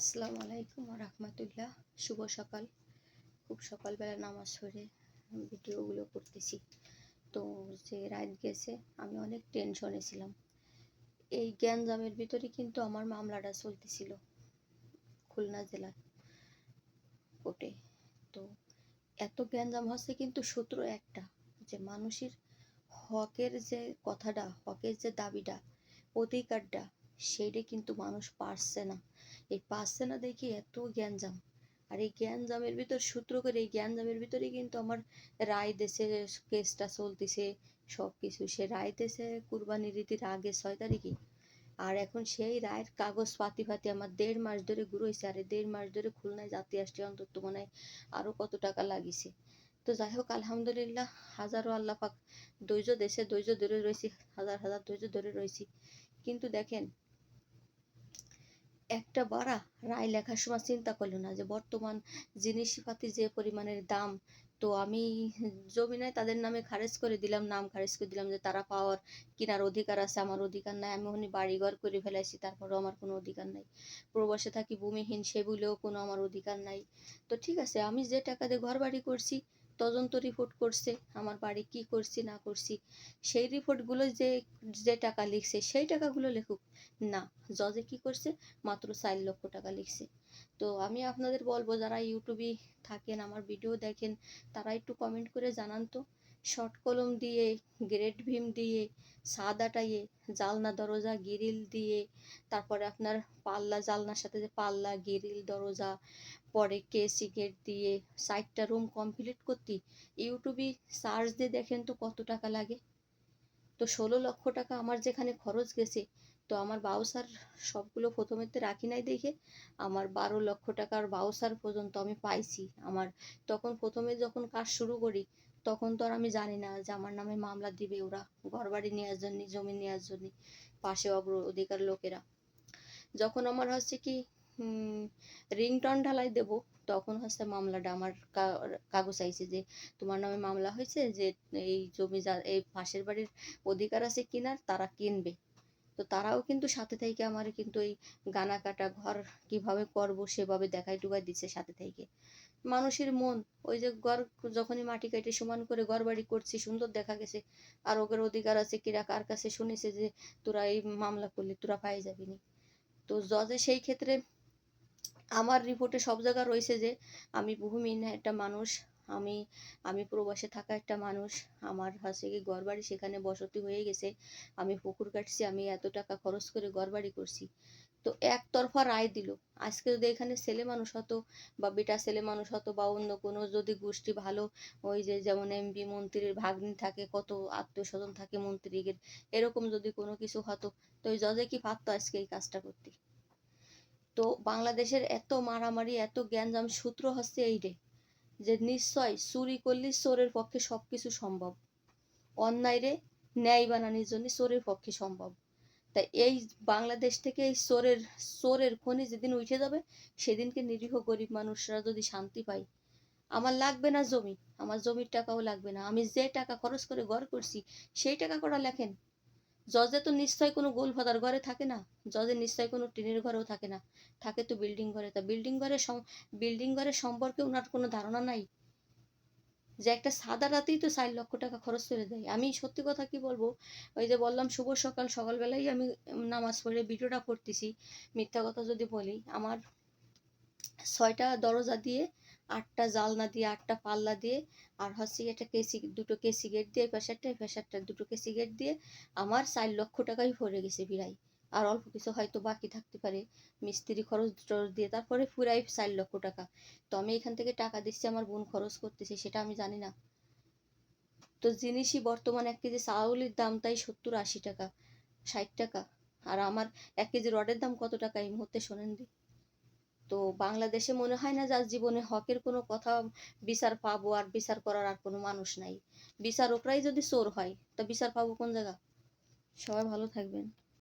আসসালামু আলাইকুম রহমতুল্লাহ। শুভ সকাল। খুব সকালবেলা নামাজ পড়ে ভিডিওগুলো করতেছি। তো যে রাত গেছে, আমি অনেক টেনশনে ছিলাম। এই গ্যাঞ্জামের ভিতরে কিন্তু আমার মামলাটা চলতেছিল খুলনা জেলার কোর্টে। তো এত গ্যাঞ্জাম হচ্ছে কিন্তু সূত্র একটা যে মানুষের হকের যে কথাটা, হকের যে দাবিটা, অধিকারটা সেইটা কিন্তু মানুষ পারছে না। এই পারছে না দেখি এত জ্ঞানজাম আর এই জ্ঞানজামের ভিতর সূত্র করে এই জ্ঞানজামের ভিতরে কিন্তু আমার রায় দেশে কেসটা চলতেছে সব কিছু সে রায় দেশে কুরবানি রীতির আগে ছয় তারিখে। আর এখন সেই রায়ের কাগজ পাতি ফাতি আমার দেড় মাস ধরে ঘুরোইছে। আর দেড় মাস ধরে খুলনায় যাতে আসছে, অন্তত মনে হয় আরও কত টাকা লাগিছে। তো যাই হোক, আলহামদুলিল্লাহ হাজারো আল্লাহ পাক ধৈর্য দেশে ধৈর্য ধরে রয়েছি, হাজার হাজার ধৈর্য ধরে রয়েছি। কিন্তু দেখেন একটা বাড়া? রায় লেখার সময় চিন্তা করল না যে, বর্তমান জিনিসপাতি যে পরিমাণের দাম, তো আমি জমি নাই তাদের নামে খারেজ করে দিলাম, নাম খারেজ করে দিলাম যে, তারা পাওয়ার কেনার অধিকার আছে, আমার অধিকার নাই, আমি ওখানে বাড়িঘর করে ফেলাইছি, তারপরেও আমার কোনো অধিকার নাই। প্রবাসে থাকি, ভূমিহীন সেগুলোও কোনো আমার অধিকার নাই। তো ঠিক আছে, আমি যে টাকা দিয়ে ঘর বাড়ি করছি তদন্ত রিপোর্ট করছে, আমার বাড়ি কি করছি, না করছি, সেই রিপোর্টগুলো যে যে টাকা লিখছে, সেই টাকাগুলো লেখুক। না, জজে কি করছে, মাত্র চার লক্ষ টাকা লিখছে। তো আমি আপনাদের বলব, যারা ইউটিউবে থাকেন, আমার ভিডিও দেখেন, তারা একটু কমেন্ট করে জানান তো। শর্ট কলম দিয়ে গ্রেড ভীম দিয়ে, সাদা টাইয়ে জালনা, দরজা, গিরিল দিয়ে, তারপরে আপনার পাল্লা, জালনার সাথে যে পাল্লা, গিরিল, দরজা, পরে কেসি গেট দিয়ে, সাইটটা রুম কমপ্লিট করতে, ইউটিউবে সার্চ দিয়ে দেখেন তো কত টাকা লাগে। তো ষোলো লক্ষ টাকা আমার যেখানে খরচ গেছে, তো আমার বাউসার সবগুলো প্রথমেতে রাখি নাই দেখে, আমার বারো লক্ষ টাকার বাউসার পর্যন্ত আমি পাইছি। আমার তখন প্রথমে যখন কাজ শুরু করি তখন তো আর আমি জানি না যে আমার নামে মামলা দিবে ওরা। ঘর বাড়ি নেওয়ার জন্য, জমি নেওয়ার জন্য, পাশে অগ্র অধিকার লোকেরা। যখন আমার হচ্ছে কি রিংটন ঢালাই দেব, তখন হচ্ছে মামলাটা আমার কাগজ আইছে যে, তোমার নামে মামলা হয়েছে যে, এই জমি যা, এই পাশের বাড়ির অধিকার আছে কিনার, তারা কিনবে। তো তারাও কিন্তু সাথে থেকে আমার কিন্তু এই গানা কাটা ঘর কীভাবে করব সেভাবে দেখাই টুকাই দিচ্ছে সাথে থেকে। মানুষের মন, ওই যে ঘর যখনই মাটি কেটে সমান করে ঘর বাড়ি করছি, সুন্দর দেখা গেছে। আর ওদের অধিকার আছে কিরা কার কাছে শুনেছে যে তোরা এই মামলা করলি, তোরা পাই যাবি নি। তো জজে সেই ক্ষেত্রে আমার রিপোর্টে সব জায়গা রয়েছে যে, আমি ভূমিহীন একটা মানুষ আমি আমি প্রবাসে থাকা একটা মানুষ, আমার হচ্ছে কি ঘর বাড়ি সেখানে বসতি হয়ে গেছে, আমি পুকুর কাটছি, আমি এত টাকা খরচ করে ঘর বাড়ি করছি। তো একতরফা রায় দিল। আজকে যদি এখানে ছেলে মানুষ হতো বা বেটা ছেলে মানুষ হতো বা অন্য কোনো যদি গোষ্ঠী ভালো, ওই যে যেমন এমপি মন্ত্রীর ভাগ্নি থাকে, কত আত্মীয় স্বজন থাকে মন্ত্রীদের, এরকম যদি কোনো কিছু হতো, তো ওই জজে কি পারতো আজকে এই কাজটা করতে? তো বাংলাদেশের এত মারামারি, এত জ্ঞানজাম সূত্র হচ্ছে এই রে যে নিশ্চয় চুরি করলে চোরের পক্ষে সবকিছু সম্ভব। অন্যায় রে ন্যায় বানানোর জন্য চোরের পক্ষে সম্ভব। তাই এই বাংলাদেশ থেকে এই চোরের চোরের খনি যেদিন উঠে যাবে, সেদিনকে নিরীহ গরিব মানুষরা যদি শান্তি পায়, আমার লাগবে না জমি, আমার জমির টাকাও লাগবে না। আমি যে টাকা খরচ করে ঘর করছি, সেই টাকা করা লেখেন? জজে তো নিশ্চয় কোনো গোল ফাদার ঘরে থাকে না। জজে নিশ্চয় কোনো টিনের ঘরেও থাকে না। থাকে তো বিল্ডিং ঘরে। তা বিল্ডিং ঘরে বিল্ডিং ঘরের সম্পর্কে ওনার কোনো ধারণা নাই। যে একটা সাদা রাতেই তো চার লক্ষ টাকা খরচ করে দেয়। আমি সত্যি কথা কি বলব? ওই যে বললাম, শুভ সকাল। সকালবেলাই আমি নামাজ পড়ে ভিডিওটা করতেছি মিথ্যা কথা যদি বলি, আমার ছয়টা দরজা দিয়ে আটটা জালনা দিয়ে, আটটা পাল্লা দিয়ে, আর হচ্ছে একটা কেসি, দুটো কেসি গেট দিয়ে প্রেশারটা প্রেশারটা দুটো কেসি গেট দিয়ে আমার চার লক্ষ টাকাই পড়ে গেছে বিরাই। আর অল্প কিছু হয়তো বাকি থাকতে পারে। মিস্ত্রি খরচ দিয়ে তারপরে পুরাই চার লক্ষ টাকা। তো আমি এখান থেকে টাকা দিচ্ছি, আমার বোন খরচ করতেছে, সেটা আমি জানি না। তো জিনিসই বর্তমান এক কেজি চাউলের দাম তাই সত্তর আশি টাকা, ষাট টাকা। আর আমার এক কেজি রডের দাম কত টাকা এই মুহূর্তে শোনেন দি। তো বাংলাদেশে মনে হয় না যার জীবনে হকের কোনো কথা বিচার পাবো আর বিচার করার আর কোনো মানুষ নাই। বিচারকরাই যদি চোর হয়, তো বিচার পাবো কোন জায়গা? সবাই ভালো থাকবেন।